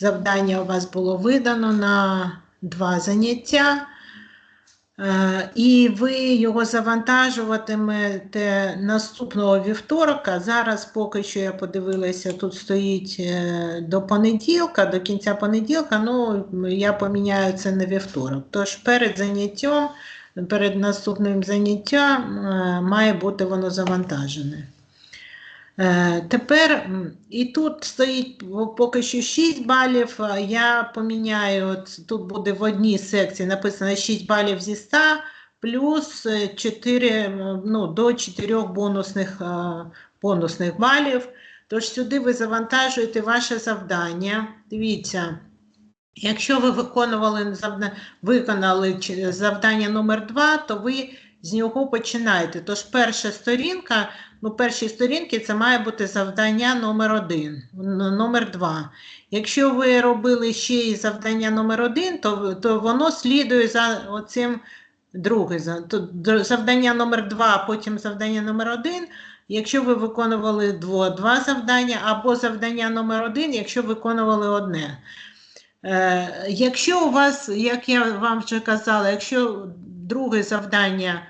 завдання у вас було видано на два заняття. Е, І ви його завантажуватимете наступного вівторка. Зараз, поки що я подивилася, тут стоїть е, до понеділка, до кінця понеділка. Ну, я поміняю це на вівторок. Тож перед заняттям, перед наступним заняттям е, має бути воно завантажене. Е, Тепер і тут стоїть поки що 6 балів. Я поміняю, тут буде в одній секції написано 6 балів зі 100, плюс 4, ну, до 4 бонусних, бонусних балів. Тож сюди ви завантажуєте ваше завдання. Дивіться, якщо ви виконували виконали завдання номер 2, то ви з нього починаєте. Тож перша сторінка ну, перші сторінки це має бути завдання номер один, номер два. Якщо ви робили ще і завдання номер один, то, то воно слідує за оцим друге. за- то др- Завдання номер два, потім завдання номер один. Якщо ви виконували дво, два завдання, або завдання номер один, якщо виконували одне. Е, якщо у вас, як я вам вже казала, якщо друге завдання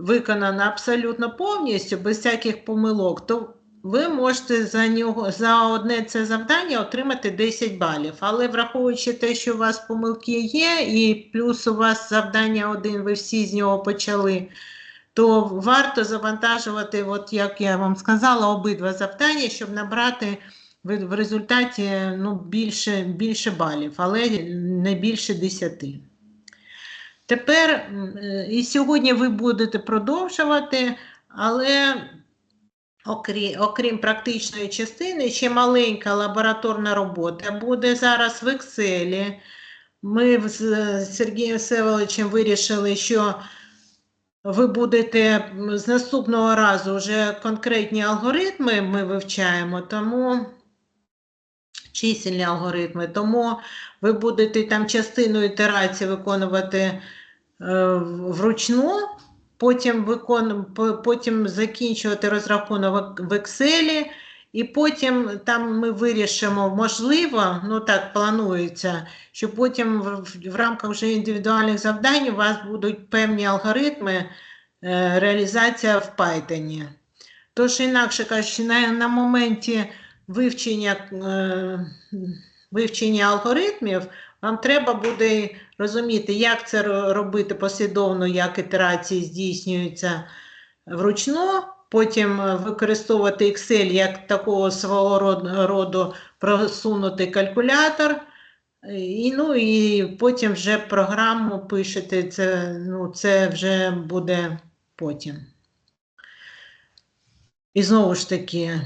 виконано абсолютно повністю, без всяких помилок, то ви можете за нього за одне це завдання отримати 10 балів. Але враховуючи те, що у вас помилки є, і плюс у вас завдання один, ви всі з нього почали, то варто завантажувати, от як я вам сказала, обидва завдання, щоб набрати в результаті ну, більше, більше балів, але не більше 10. Тепер е, і сьогодні ви будете продовжувати, але окрім, окрім практичної частини, ще маленька лабораторна робота буде зараз в Excel. Ми з Сергієм Всеволодовичем вирішили, що ви будете з наступного разу вже конкретні алгоритми ми вивчаємо, тому чисельні алгоритми, тому ви будете там частину ітерації виконувати вручну, потім, викон... потім закінчувати розрахунок в Excel, і потім там ми вирішимо, можливо, ну так планується, що потім в, в- в рамках вже індивідуальних завдань у вас будуть певні алгоритми е, реалізація в Python. Тож, інакше кажучи, на, на моменті вивчення, е, вивчення алгоритмів вам треба буде розуміти, як це робити послідовно, як ітерації здійснюються вручну, потім е, використовувати Excel як такого свого роду просунутий калькулятор. І, ну, і потім вже програму пишете, це, ну, це вже буде потім. І знову ж таки,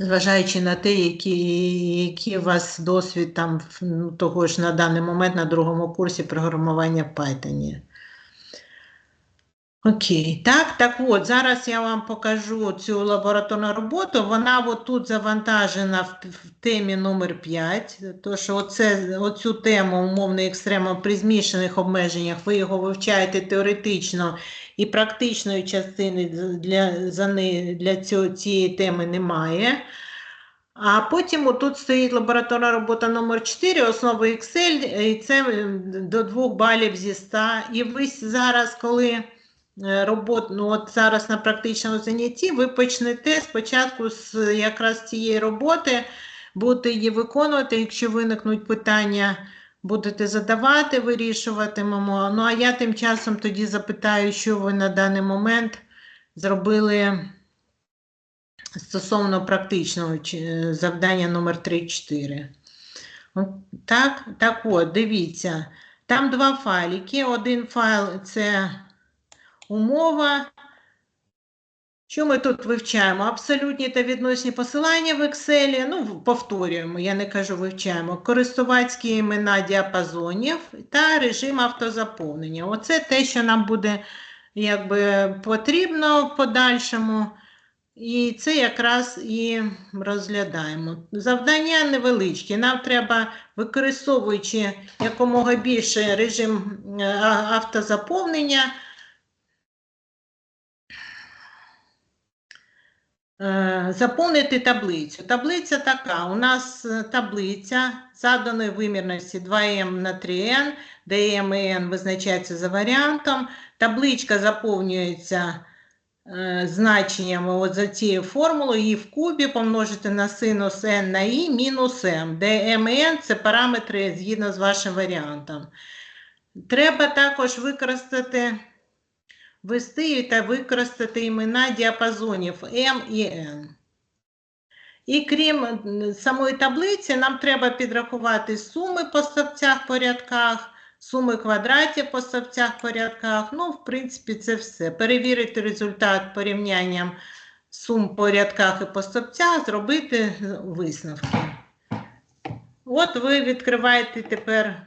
зважаючи на те, який, який у вас досвід там, ну, того ж на даний момент на другому курсі програмування в Python. Окей, так, так от, зараз я вам покажу цю лабораторну роботу. Вона от тут завантажена в, в темі номер 5. Тож оце, оцю тему умовний екстремум при змішаних обмеженнях, ви його вивчаєте теоретично і практичної частини для, за не, для цього, цієї теми немає. А потім отут стоїть лабораторна робота номер 4, основи Excel, і це до 2 балів зі 100. І ви зараз, коли е, робот, ну от зараз на практичному занятті, ви почнете спочатку з якраз цієї роботи, будете її виконувати, якщо виникнуть питання, будете задавати, вирішуватимемо. Ну а я тим часом тоді запитаю, що ви на даний момент зробили стосовно практичного е, завдання номер 3-4. Так, так от, дивіться. Там два файлики. Один файл це умова. Що ми тут вивчаємо? Абсолютні та відносні посилання в Excel. Ну, повторюємо, я не кажу вивчаємо. Користувацькі імена діапазонів та режим автозаповнення. Оце те, що нам буде якби, потрібно в подальшому. І це якраз і розглядаємо. Завдання невеличкі. Нам треба, використовуючи якомога більше режим е, автозаповнення, Заповнити таблицю. Таблиця така. У нас е, таблиця заданої вимірності 2m на 3n, де m і n визначається за варіантом. Табличка заповнюється е, значеннями от за цією формулою, і в кубі помножити на синус n на і мінус m, де m і n – це параметри згідно з вашим варіантом. Треба також використати ввести та використати імена діапазонів M і N. І крім самої таблиці, нам треба підрахувати суми по стовпцях по рядках, суми квадратів по стовпцях по рядках. Ну, в принципі, це все. Перевірити результат порівнянням сум по рядках і по стовпцях, зробити е, висновки. От ви відкриваєте тепер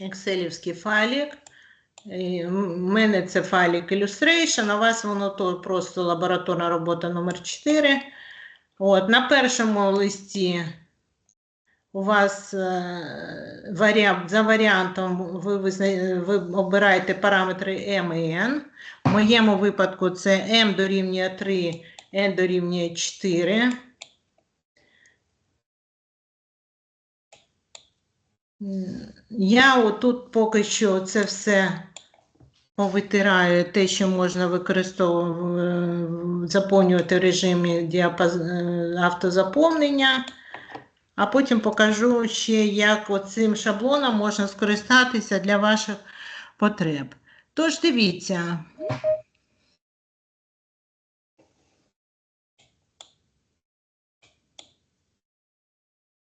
екселівський файлик. У мене це файлик Illustration, у вас воно то просто лабораторна робота номер 4. От, на першому листі у вас е, варіант, за варіантом ви, визна- ви обираєте параметри M і N. В моєму випадку це M дорівнює 3, N дорівнює 4. Я отут поки що це все повитираю, те, що можна використовувати, заповнювати в режимі е, автозаповнення, а потім покажу ще, як оцим шаблоном можна скористатися для ваших потреб. Тож дивіться.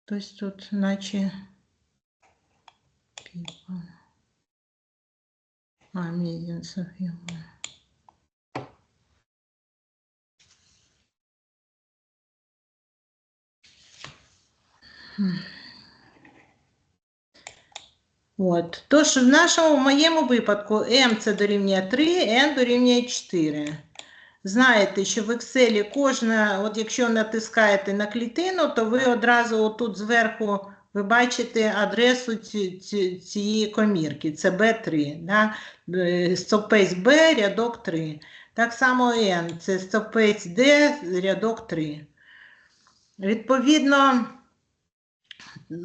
Тобто тут наче people. А, human. Хм. От. Тож в нашому в моєму випадку m це дорівнює 3, n дорівнює 4. Знаєте, що в Excel кожна, от якщо натискаєте на клітину, то ви одразу отут зверху ви бачите адресу ці- ці- цієї комірки. Це B3, да? Е, стовпець B, рядок 3. Так само N, це стовпець D, рядок 3. Відповідно, е,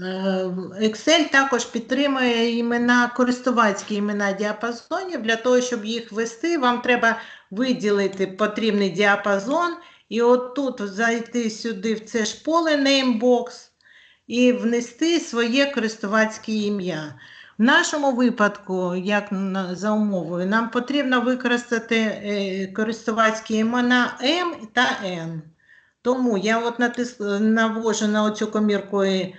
Excel також підтримує імена, користувацькі імена діапазонів. Для того, щоб їх ввести, вам треба виділити потрібний діапазон і отут зайти сюди в це ж поле Namebox і внести своє користувацьке ім'я. В нашому випадку, як за умовою, нам потрібно використати е, користувацькі імена M та N. Тому я от натис... навожу на оцю комірку е,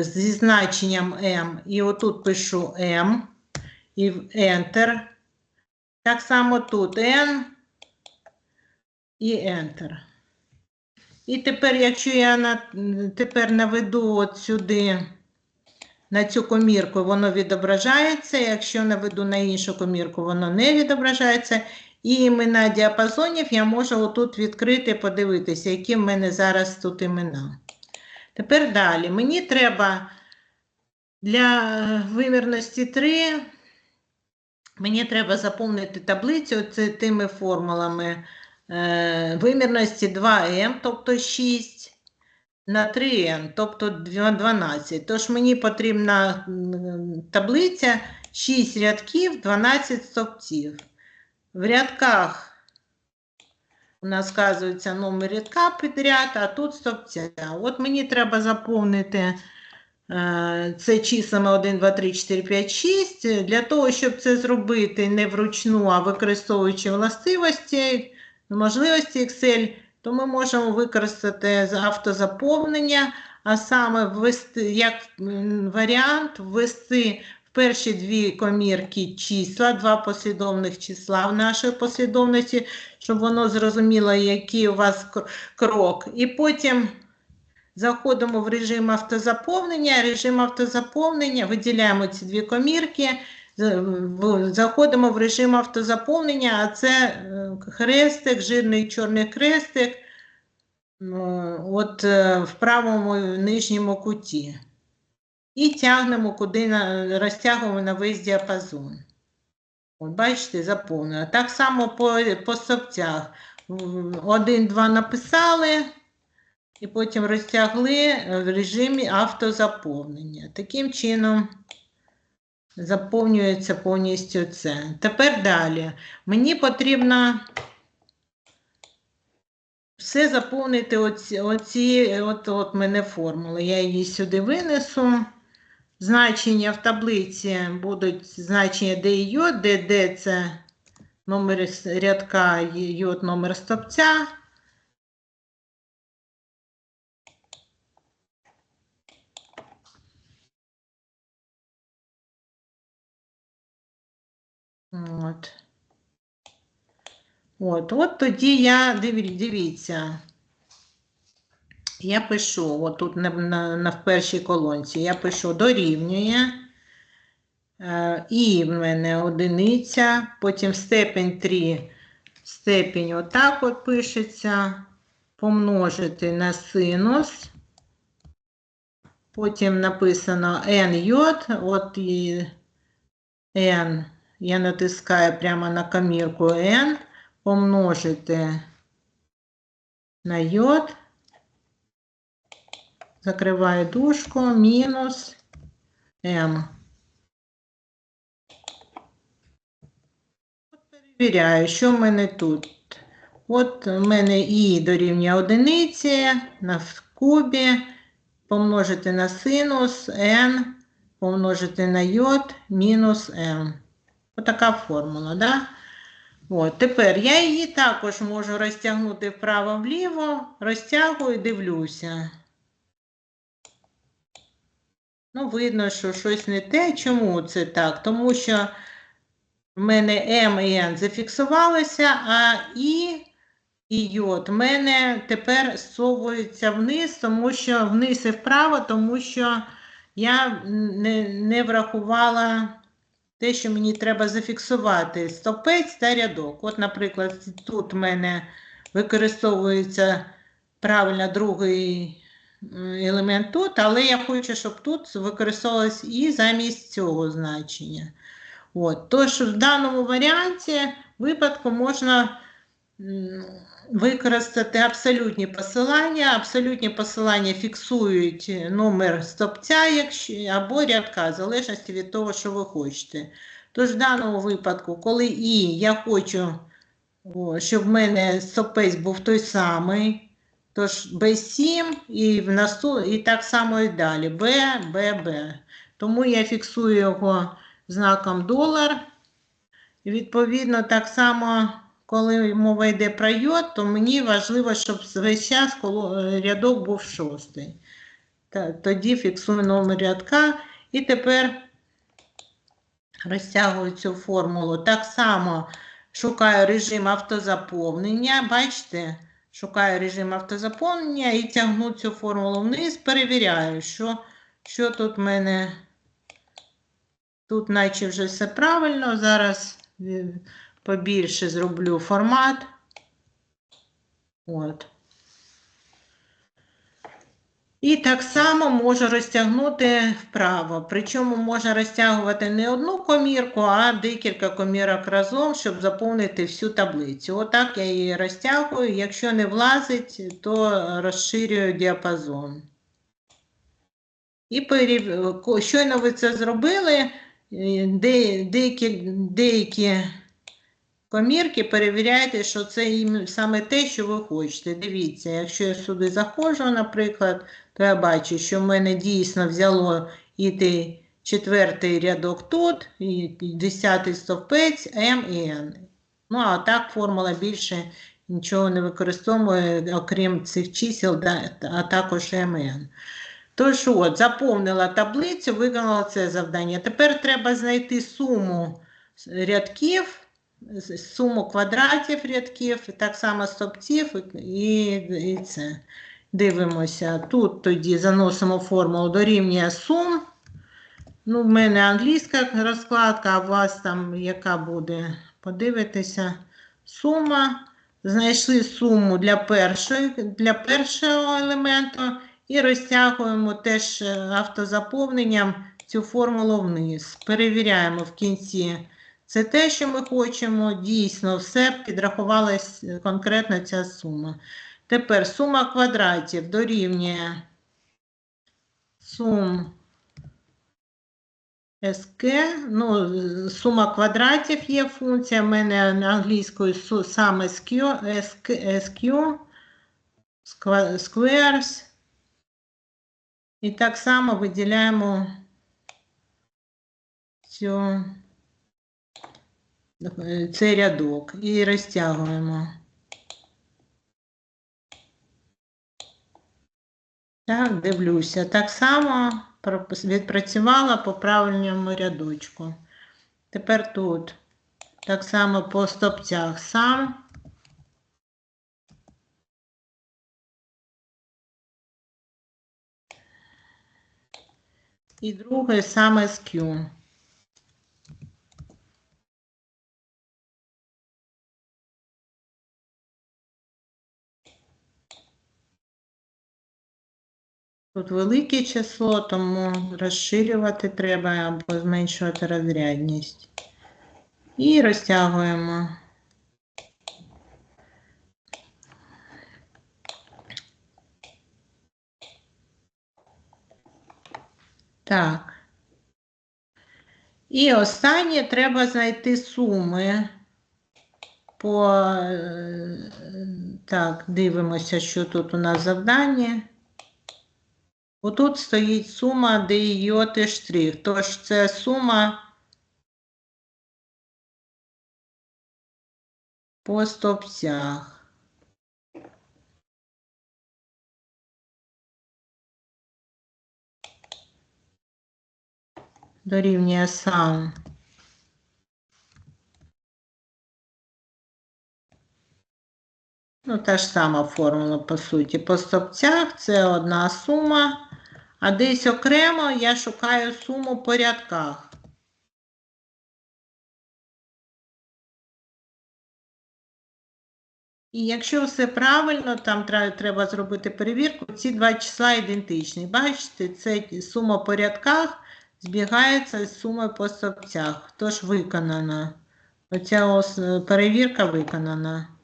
зі значенням M, і отут пишу M і в Enter. Так само тут N і Enter. І тепер, якщо я на, тепер наведу от сюди на цю комірку, воно відображається. Якщо наведу на іншу комірку, воно не відображається. І імена діапазонів я можу отут відкрити, подивитися, які в мене зараз тут імена. Тепер далі. Мені треба для вимірності 3, мені треба заповнити таблицю тими формулами вимірності 2m, тобто 6, на 3n, тобто 12. Тож мені потрібна таблиця 6 рядків, 12 стовпців. В рядках у нас вказується номер рядка підряд, а тут стовпця. От мені треба заповнити е, це числами 1, 2, 3, 4, 5, 6. Для того, щоб це зробити не вручну, а використовуючи властивості, можливості Excel, то ми можемо використати автозаповнення, а саме ввести, як варіант, ввести в перші дві комірки числа, два послідовних числа в нашій послідовності, щоб воно зрозуміло, який у вас крок. І потім заходимо в режим автозаповнення. Режим автозаповнення, виділяємо ці дві комірки, заходимо в режим автозаповнення, а це е, хрестик, жирний чорний хрестик, от е, в правому нижньому куті. І тягнемо куди розтягуємо на весь діапазон. От бачите, заповнено. Так само по, по стовпцях. один-два написали, і потім розтягли в режимі автозаповнення. Таким чином заповнюється повністю це. Тепер далі. Мені потрібно все заповнити оці, оці от, от мене формули. Я її сюди винесу. Значення в таблиці будуть значення D і J, де D це номер рядка, J номер стопця. От. От, от тоді я, дивіться, я пишу, от тут на, на, на першій колонці, я пишу дорівнює, е, і в мене одиниця, потім степень 3, степень отак от пишеться, помножити на синус, потім написано NJ, от і N, я натискаю прямо на комірку N, помножити на йод, закриваю дужку, мінус. От Перевіряю, що в мене тут. От в мене І дорівнює одиниці на кубі, помножити на синус N, помножити на йод, мінус М. Отака формула, да? От, тепер я її також можу розтягнути вправо-вліво, розтягую, дивлюся. Ну, видно, що щось не те. Чому це так? Тому що в мене М і Н зафіксувалося, а І і йод в мене тепер зсовується вниз, тому що вниз і вправо, тому що я не, не врахувала те, що мені треба зафіксувати стопець та рядок. От, наприклад, тут в мене використовується правильно другий елемент тут, але я хочу, щоб тут використовувалось і замість цього значення. От. Тож в даному варіанті випадку можна використати абсолютні посилання. Абсолютні посилання фіксують номер стопця або рядка, в залежності від того, що ви хочете. Тож в даному випадку, коли І я хочу, о, щоб в мене стопець був той самий, тож B7 і, в наступ... і так само і далі. Б, Б, Б. Тому я фіксую його знаком долар. І відповідно, так само, коли мова йде про йод, то мені важливо, щоб весь час рядок був шостий. Тоді фіксую номер рядка. І тепер розтягую цю формулу. Так само шукаю режим автозаповнення. Бачите? Шукаю режим автозаповнення і тягну цю формулу вниз, перевіряю, що, що тут в мене. Тут наче вже все правильно. Зараз е, побільше зроблю формат. От. І так само можу розтягнути вправо. Причому можна розтягувати не одну комірку, а декілька комірок разом, щоб заповнити всю таблицю. Отак я її розтягую. Якщо не влазить, то розширюю діапазон. І перев... щойно ви це зробили, е, деякі, деякі комірки перевіряйте, що це саме те, що ви хочете. Дивіться, якщо я сюди заходжу, наприклад, то я бачу, що в мене дійсно взяло і той четвертий рядок тут, і десятий стовпець, М і N. Ну, а так формула більше нічого не використовує, окрім цих чисел, а також М і N. Тож от, заповнила таблицю, виконала це завдання. Тепер треба знайти суму рядків, суму квадратів рядків, так само стопців і, і це. Дивимося. Тут тоді заносимо формулу дорівнює сум. Ну, в мене англійська розкладка, а у вас там яка буде? Подивитися. Сума. Знайшли суму для, першої, для першого елементу і розтягуємо теж е, автозаповненням цю формулу вниз. Перевіряємо в кінці Це те, що ми хочемо, дійсно, все підрахувалась конкретно ця сума. Тепер сума квадратів дорівнює сум СК, ну, сума квадратів є функція, в мене на англійською саме SQ, SQ, SQ squares. І так само виділяємо цю, е, цей рядок і розтягуємо. Так, дивлюся. Так само відпрацювала по правильному рядочку. Тепер тут так само по стопцях сам. І друге саме з Q. Тут велике число, тому розширювати треба або зменшувати розрядність. І розтягуємо. Так. І останнє треба знайти суми. По, е, так, дивимося, що тут у нас завдання. Отут стоїть сума де йоти штрих. Тож це сума по стопцях. Дорівнює сам. Ну, та ж сама формула, по суті. По стопцях це одна сума, а десь окремо я шукаю суму по рядках. І якщо все правильно, там треба зробити перевірку, ці два числа ідентичні. Бачите, це сума по рядках збігається з сумою по стопцях. Тож виконана. Оця перевірка виконана.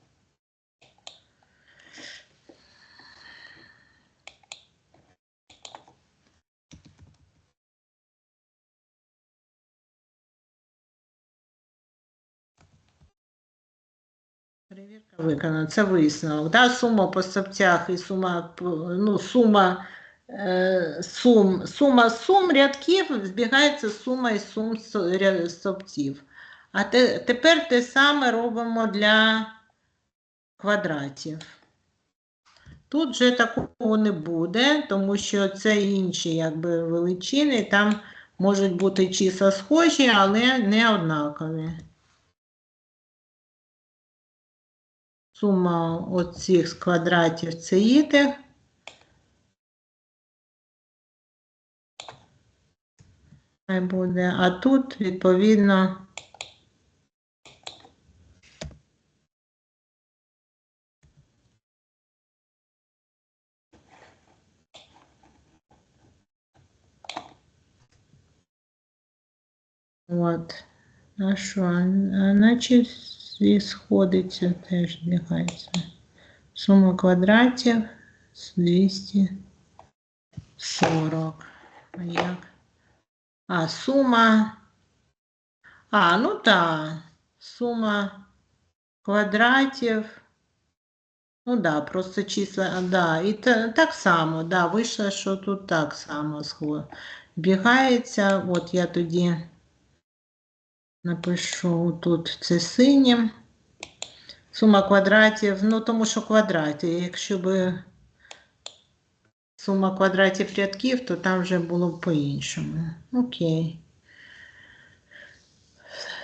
Перевірка виконана. Це висновок. Да? Сума по стопцях і сума, ну, сума, е, сум, сума сум рядків збігається сума і сум со- А те, тепер те саме робимо для квадратів. Тут вже такого не буде, тому що це інші якби, величини, там можуть бути числа схожі, але не однакові. Сума оцих з квадратів це їде. Буде. А тут, відповідно, От. А що? А всі сходиться теж збігається. Сума квадратів з 240. А як? А, сума. А, ну так. Сума квадратів. Ну да, просто числа, да, і та, так само, да, вийшло, що тут так само збігається. От я тоді напишу тут це синім. Сума квадратів, ну тому що квадрати. Якщо би сума квадратів рядків, то там вже було б по-іншому. Окей.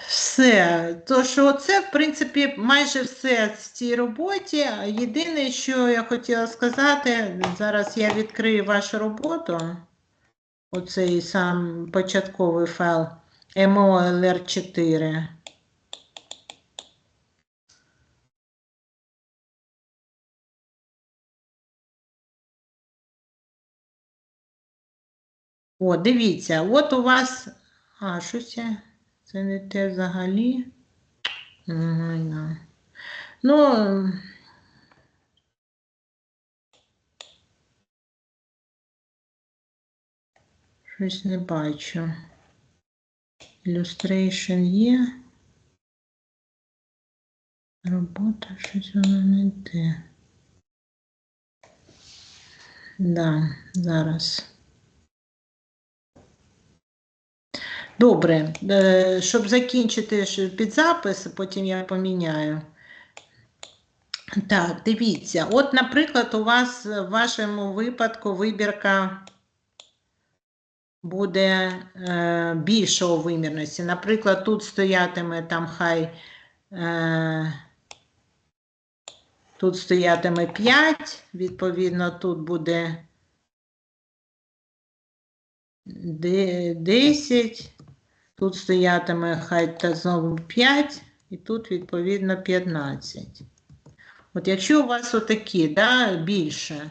Все. Тож, оце, в принципі, майже все в цій роботі. Єдине, що я хотіла сказати, зараз я відкрию вашу роботу. Оцей сам початковий файл MOLR4. О, дивіться, от у вас. А, щось я Це не те взагалі. Ну, щось не бачу. Illustration є. Робота, щось воно не те. Да, зараз. Добре, е, щоб закінчити ж підзапис, потім я поміняю. Так, дивіться, от, наприклад, у вас в вашому випадку вибірка буде е, більшого вимірності. Наприклад, тут стоятиме там хай. Е, тут стоятиме 5, відповідно, тут буде 10, тут стоятиме хай та знову 5, і тут, відповідно, 15. От якщо у вас отакі, да, більше,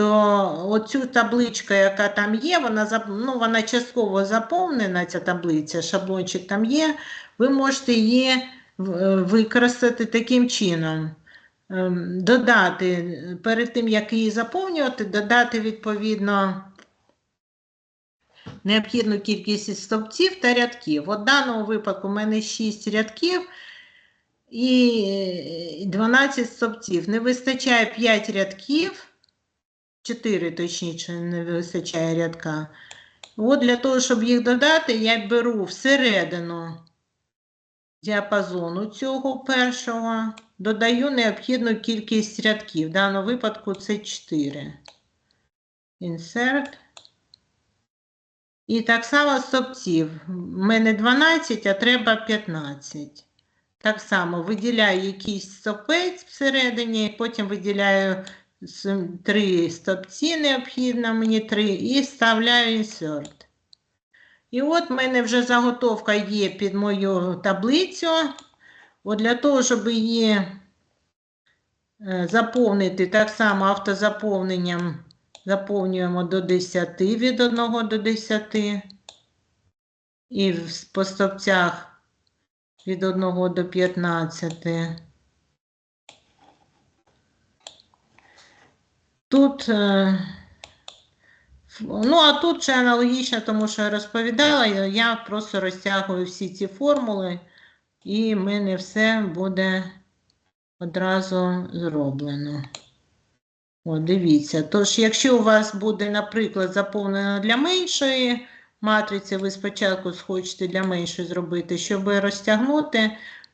то оцю табличку, яка там є, вона, ну, вона частково заповнена, ця таблиця, шаблончик там є, ви можете її використати таким чином. Ем, Додати, е, перед тим, як її заповнювати, додати відповідно необхідну кількість стовпців та рядків. От в даному випадку в мене 6 рядків і е, 12 стовпців. Не вистачає 5 рядків, 4 точніше, не вистачає рядка. От для того, щоб їх додати, я беру всередину діапазону цього першого, додаю необхідну кількість рядків. В даному випадку це 4. Insert. І так само стопців. У мене 12, а треба 15. Так само виділяю якийсь стопець всередині, потім виділяю три стопці, необхідно мені три, і вставляю insert. І от в мене вже заготовка є під мою таблицю. От для того, щоб її е, заповнити так само автозаповненням заповнюємо до 10 від 1 до 10. І по стовпцях від 1 до 15. Тут, е, ну, а тут ще аналогічно, тому що я розповідала, я- просто розтягую всі ці формули, і в мене все буде одразу зроблено. О, дивіться. Тож, якщо у вас буде, наприклад, заповнено для меншої матриці, ви спочатку схочете для меншої зробити, щоб розтягнути,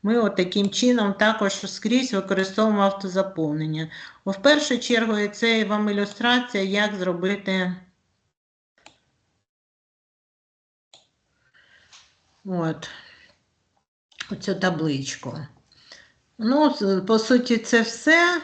ми от таким чином також скрізь використовуємо автозаповнення. В першу чергу, це вам ілюстрація, як зробити. От. Оцю табличку. Ну, по суті, це все.